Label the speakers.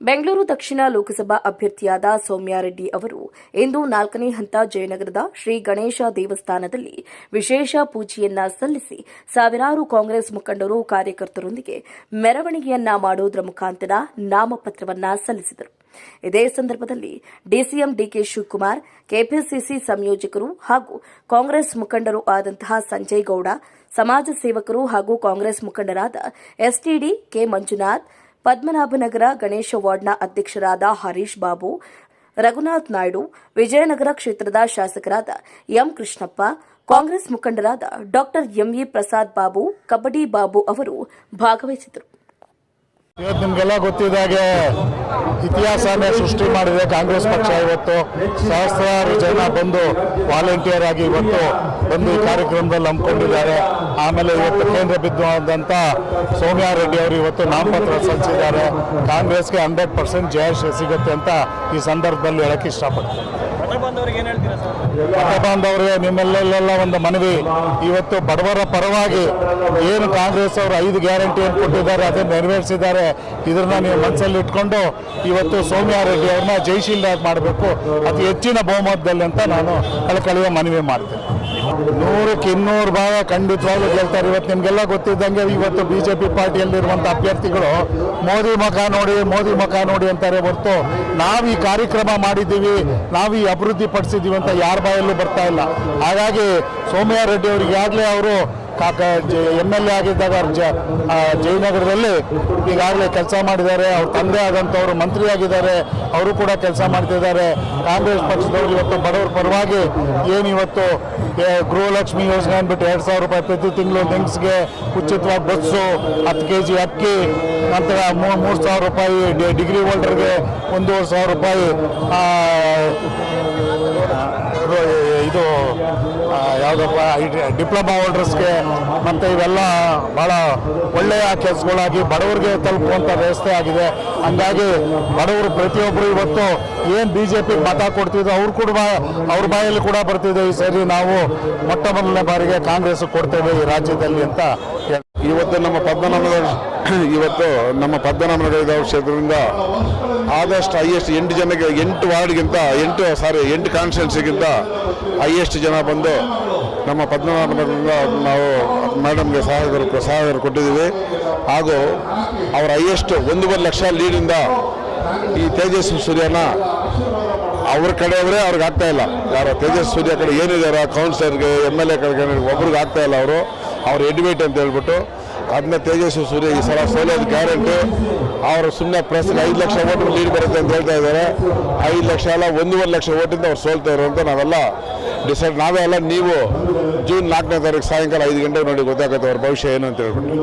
Speaker 1: ಬೆಂಗಳೂರು ದಕ್ಷಿಣ ಲೋಕಸಭಾ ಅಭ್ಯರ್ಥಿಯಾದ ಸೌಮ್ಯಾರೆಡ್ಡಿ ಅವರು ಇಂದು ನಾಲ್ಕನೇ ಹಂತ ಜಯನಗರದ ಶ್ರೀ ಗಣೇಶ ದೇವಸ್ಥಾನದಲ್ಲಿ ವಿಶೇಷ ಪೂಜೆಯನ್ನ ಸಲ್ಲಿಸಿ ಸಾವಿರಾರು ಕಾಂಗ್ರೆಸ್ ಮುಖಂಡರು ಕಾರ್ಯಕರ್ತರೊಂದಿಗೆ ಮೆರವಣಿಗೆಯನ್ನ ಮಾಡುವುದರ ಮುಖಾಂತರ ನಾಮಪತ್ರವನ್ನ ಸಲ್ಲಿಸಿದರು. ಇದೇ ಸಂದರ್ಭದಲ್ಲಿ ಡಿಸಿಎಂ ಡಿಕೆ ಶಿವಕುಮಾರ್, ಕೆಪಿಸಿಸಿ ಸಂಯೋಜಕರು ಹಾಗೂ ಕಾಂಗ್ರೆಸ್ ಮುಖಂಡರು ಆದಂತಹ ಸಂಜಯ್ ಗೌಡ, ಸಮಾಜ ಸೇವಕರು ಹಾಗೂ ಕಾಂಗ್ರೆಸ್ ಮುಖಂಡರಾದ ಎಸ್ಟಿಡಿ ಕೆ ಮಂಜುನಾಥ್ ಪದ್ಮನಾಭನಗರ ಗಣೇಶ ವಾರ್ಡ್ನ ಅಧ್ಯಕ್ಷರಾದ ಹರೀಶ್ ಬಾಬು, ರಘುನಾಥ್ ನಾಯ್ಡು, ವಿಜಯನಗರ ಕ್ಷೇತ್ರದ ಶಾಸಕರಾದ ಎಂ ಕೃಷ್ಣಪ್ಪ, ಕಾಂಗ್ರೆಸ್ ಮುಖಂಡರಾದ ಡಾ ಎಂಇ ಪ್ರಸಾದ್ ಬಾಬು, ಕಬಡ್ಡಿ ಬಾಬು ಅವರು ಭಾಗವಹಿಸಿದರು
Speaker 2: ಇವತ್ತು ನಿಮ್ಗೆಲ್ಲ ಗೊತ್ತಿದ್ದಾಗೆ ಇತಿಹಾಸನೇ ಸೃಷ್ಟಿ ಮಾಡಿದೆ ಕಾಂಗ್ರೆಸ್ ಪಕ್ಷ ಇವತ್ತು. ಸಹಸ್ರಾರು ಜನ ಬಂದು ವಾಲಂಟಿಯರ್ ಆಗಿ ಇವತ್ತು ಬಂದು ಈ ಕಾರ್ಯಕ್ರಮದಲ್ಲಿ ಹಮ್ಮಿಕೊಂಡಿದ್ದಾರೆ. ಆಮೇಲೆ ಇವತ್ತು ಕೇಂದ್ರ ಬಿದ್ದಂತ ಸೋಮ್ಯಾ ರೆಡ್ಡಿ ಅವರು ಇವತ್ತು ನಾಮಪತ್ರ ಸಲ್ಲಿಸಿದ್ದಾರೆ. ಕಾಂಗ್ರೆಸ್ಗೆ ಹಂಡ್ರೆಡ್ ಪರ್ಸೆಂಟ್ ಜಯ ಸಿಗುತ್ತೆ ಅಂತ ಈ ಸಂದರ್ಭದಲ್ಲಿ ಹೇಳಕ್ಕೆ ಇಷ್ಟಪಡ್ತೀನಿ. ಬಾಂಧವರಿಗೆ ನಿಮ್ಮೆಲ್ಲೆಲ್ಲ ಒಂದು ಮನವಿ. ಇವತ್ತು ಬಡವರ ಪರವಾಗಿ ಏನು ಕಾಂಗ್ರೆಸ್ ಅವರು ಐದು ಗ್ಯಾರಂಟಿ ಏನು ಕೊಟ್ಟಿದ್ದಾರೆ, ಅದನ್ನು ನೆರವೇರಿಸಿದ್ದಾರೆ. ಇದನ್ನ ನೀವು ಮನಸ್ಸಲ್ಲಿ ಇಟ್ಕೊಂಡು ಇವತ್ತು ಸೋಮ್ಯಾ ರೆಡ್ಡಿ ಅವ್ರನ್ನ ಜೈಶೀಲ್ದಾಗಿ ಮಾಡಬೇಕು. ಅತಿ ಹೆಚ್ಚಿನ ಬಹುಮತದಲ್ಲಿ ಅಂತ ನಾನು ಕಳಕಳಿಯ ಮನವಿ ಮಾಡ್ತೀನಿ. ನೂರಕ್ಕೆ ಇನ್ನೂರು ಭಾಗ ಖಂಡಿತವಾಗ್ಲೂ ಗೆಲ್ತಾರೆ. ಇವತ್ತು ನಿಮಗೆಲ್ಲ ಗೊತ್ತಿದ್ದಂಗೆ ಇವತ್ತು ಬಿ ಜೆ ಪಿ ಪಾರ್ಟಿಯಲ್ಲಿರುವಂಥ ಅಭ್ಯರ್ಥಿಗಳು ಮೋದಿ ಮುಖ ನೋಡಿ, ಮೋದಿ ಮುಖ ನೋಡಿ ಅಂತಾರೆ ಹೊರತು ನಾವು ಈ ಕಾರ್ಯಕ್ರಮ ಮಾಡಿದ್ದೀವಿ, ನಾವು ಈ ಅಭಿವೃದ್ಧಿ ಪಡಿಸಿದ್ದೀವಿ ಅಂತ ಯಾರ ಬಾಯಲ್ಲೂ ಬರ್ತಾ ಇಲ್ಲ. ಹಾಗಾಗಿ ಸೋಮಯ್ಯ ರೆಡ್ಡಿ ಅವರಿಗೆ ಈಗಾಗಲೇ ಅವರು ಕಾಕ ಎಂ ಎಲ್ ಎ ಆಗಿದ್ದಾಗ ಜಯನಗರದಲ್ಲಿ ಈಗಾಗಲೇ ಕೆಲಸ ಮಾಡಿದ್ದಾರೆ. ಅವ್ರ ತಂದೆ ಆದಂಥವ್ರು ಮಂತ್ರಿ ಆಗಿದ್ದಾರೆ. ಅವರು ಕೂಡ ಕೆಲಸ ಮಾಡ್ತಿದ್ದಾರೆ. ಕಾಂಗ್ರೆಸ್ ಪಕ್ಷದವ್ರು ಇವತ್ತು ಬಡವರ ಪರವಾಗಿ ಏನು ಇವತ್ತು ಗೃಹಲಕ್ಷ್ಮಿ ಯೋಜನೆ ಅಂದ್ಬಿಟ್ಟು ಎರಡು ಸಾವಿರ ರೂಪಾಯಿ ಪ್ರತಿ ತಿಂಗಳು ಹೆಂಗ್ಸ್ಗೆ ಉಚಿತವಾಗಿ ಬಸ್ಸು ಹತ್ತು ಕೆ ಜಿ ಅಕ್ಕಿ, ನಂತರ ಮೂರು ಸಾವಿರ ರೂಪಾಯಿ ಡಿಗ್ರಿ ಹೋಲ್ಡರ್ಗೆ ಒಂದೂವರೆ ಸಾವಿರ ರೂಪಾಯಿ ಇದು ಯಾವುದಪ್ಪ ಡಿಪ್ಲೊಮಾ ಹೋಲ್ಡರ್ಸ್ಗೆ ಮತ್ತು ಇವೆಲ್ಲ ಭಾಳ ಒಳ್ಳೆಯ ಕೆಲಸಗಳಾಗಿ ಬಡವರಿಗೆ ತಲುಪುವಂಥ ವ್ಯವಸ್ಥೆ ಆಗಿದೆ. ಹಂಗಾಗಿ ಬಡವರು ಪ್ರತಿಯೊಬ್ಬರು ಇವತ್ತು ಏನು ಬಿ ಜೆ ಪಿಗೆ ಮತ ಕೊಡ್ತಿದ್ರು ಅವ್ರು ಕೂಡ ಅವ್ರ ಬಾಯಲ್ಲಿ ಕೂಡ ಬರ್ತಿದೆ ಈ ಸರಿ. ನಾವು ಮೊಟ್ಟ ಮೊದಲನೇ ಬಾರಿಗೆ ಕಾಂಗ್ರೆಸ್ ಕೊಡ್ತೇವೆ ಈ ರಾಜ್ಯದಲ್ಲಿ ಅಂತ
Speaker 3: ಇವತ್ತು ನಮ್ಮ ಪದ್ಮನಾಭನಗರ ಇವತ್ತು ನಮ್ಮ ಪದ್ಮನಾಭನಗರ ಕ್ಷೇತ್ರದಿಂದ ಆದಷ್ಟು ಹೈಯೆಸ್ಟ್ ಎಂಟು ಜನಕ್ಕೆ, ಎಂಟು ವಾರ್ಡ್ಗಿಂತ ಎಂಟು ಸಾರಿ ಎಂಟು ಕಾನ್ಸ್ಟಿಟ್ಯೂನ್ಸಿಗಿಂತ ಹೈಯೆಸ್ಟ್ ಜನ ಬಂದು ನಮ್ಮ ಪದ್ಮನಾಭನಗರದಿಂದ ನಾವು ಮೇಡಮ್ಗೆ ಸಹಾಯಕರು ಸಹಾಯಕರು ಕೊಟ್ಟಿದ್ದೀವಿ. ಹಾಗೂ ಅವರ ಹೈಯೆಸ್ಟ್ ಒಂದೂವರೆ ಲಕ್ಷ ಲೀಡಿಂದ ಈ ತೇಜಸ್ವಿ ಸೂರ್ಯನ ಅವ್ರ ಕಡೆಯವರೇ ಅವ್ರಿಗೆ ಆಗ್ತಾ ಇಲ್ಲ. ಯಾರೋ ತೇಜಸ್ ಸೂರ್ಯ ಕಡೆ ಏನಿದ್ದಾರೆ ಕೌನ್ಸಿಲರ್ಗೆ ಎಂ ಎಲ್ ಎ ಕಡೆ ಒಬ್ರಿಗೆ ಆಗ್ತಾ ಇಲ್ಲ ಅವರು. ಅವ್ರು ಎಡ್ವೇಟ್ ಅಂತ ಹೇಳ್ಬಿಟ್ಟು ಅದನ್ನ ತೇಜಸ್ವಿ ಸೂರ್ಯ ಈ ಸಲ ಸೋಲೋದು ಗ್ಯಾರಂಟಿ ಅವರು ಸುಮ್ಮನೆ ಪ್ರೆಸ್ ಐದು ಲಕ್ಷ ಓಟ್ ಲೀಡ್ ಬರುತ್ತೆ ಅಂತ ಹೇಳ್ತಾ ಇದ್ದಾರೆ. ಐದು ಲಕ್ಷ ಅಲ್ಲ, ಒಂದೂವರೆ ಲಕ್ಷ ಓಟಿಂದ ಅವ್ರು ಸೋಲ್ತಾ ಇರೋ ಅಂತ ನಾವೆಲ್ಲ ಡಿಸೈಡ್ ನಾವೇ ಅಲ್ಲ, ನೀವು ಜೂನ್ ನಾಲ್ಕನೇ ತಾರೀಕು ಸಾಯಂಕಾಲ ಐದು ಗಂಟೆಗೆ ನೋಡಿ ಗೊತ್ತಾಗುತ್ತೆ ಅವ್ರ ಭವಿಷ್ಯ ಏನು ಅಂತ ಹೇಳ್ಬಿಟ್ಟು.